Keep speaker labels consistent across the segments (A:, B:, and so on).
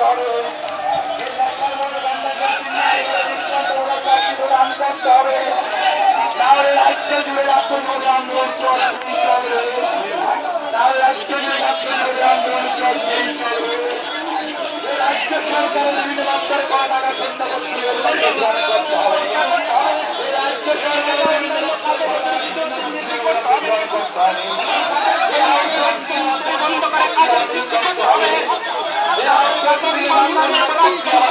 A: God. Thank you.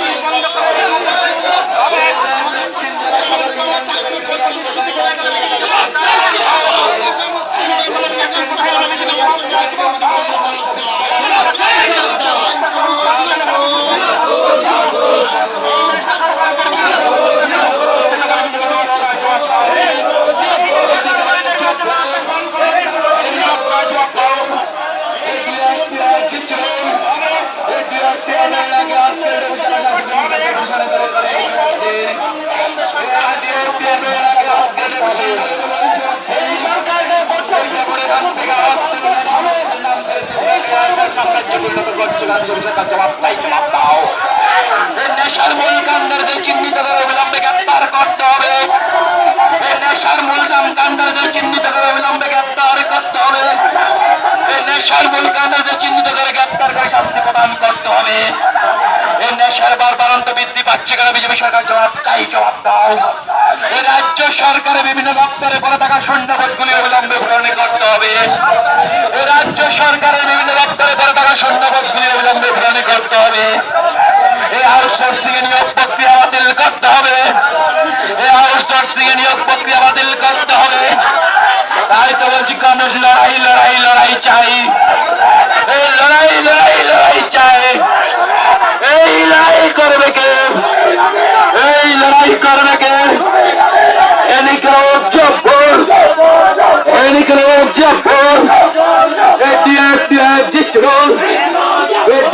A: নেশার মূল বৃদ্ধি পাচ্ছে কেন বিজেপি সরকার জবাব চাই জবাব রাজ্য সরকারের বিভিন্ন দপ্তরে পড়ে থাকা শূন্যপদগুলি অবিলম্বে করতে হবে রাজ্য সরকারের বিভিন্ন দপ্তরে পড়ে থাকা পূরণ করতে হবে। এই আউটসোর্সিং এ নিয়োগ প্রক্রিয়া বাতিল করতে হবে। এই আউটসোর্সিং এ নিয়োগ প্রক্রিয়া বাতিল করতে হবে। তাই তো বলছি মানুষ লড়াই লড়াই লড়াই চাই। এই লড়াই লড়াই লড়াই চাই। এই লড়াই করবে কে? এই লড়াই করবে কে? এদিকে জব্বর এদিকে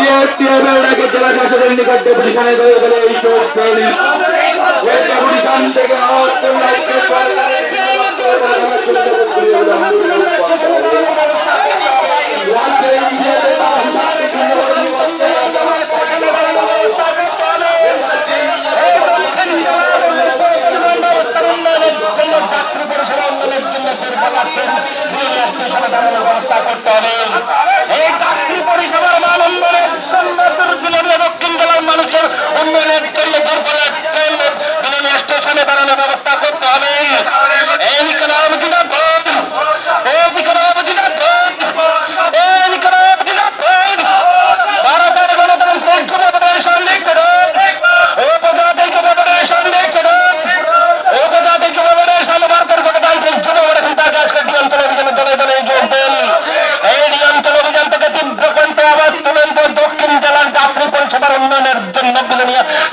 A: সিএসপিএফ এর ডাকে জেলা শাসকের নিকট ডেপুটি থানায় থেকে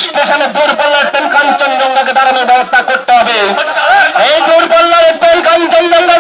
A: স্টেশনে দূরপল্লার ট্রেন কাঞ্চনজঙ্ঘাকে দাঁড়ানোর ব্যবস্থা করতে হবে। এই দূরপল্লার ট্রেন কাঞ্চনজঙ্ঘা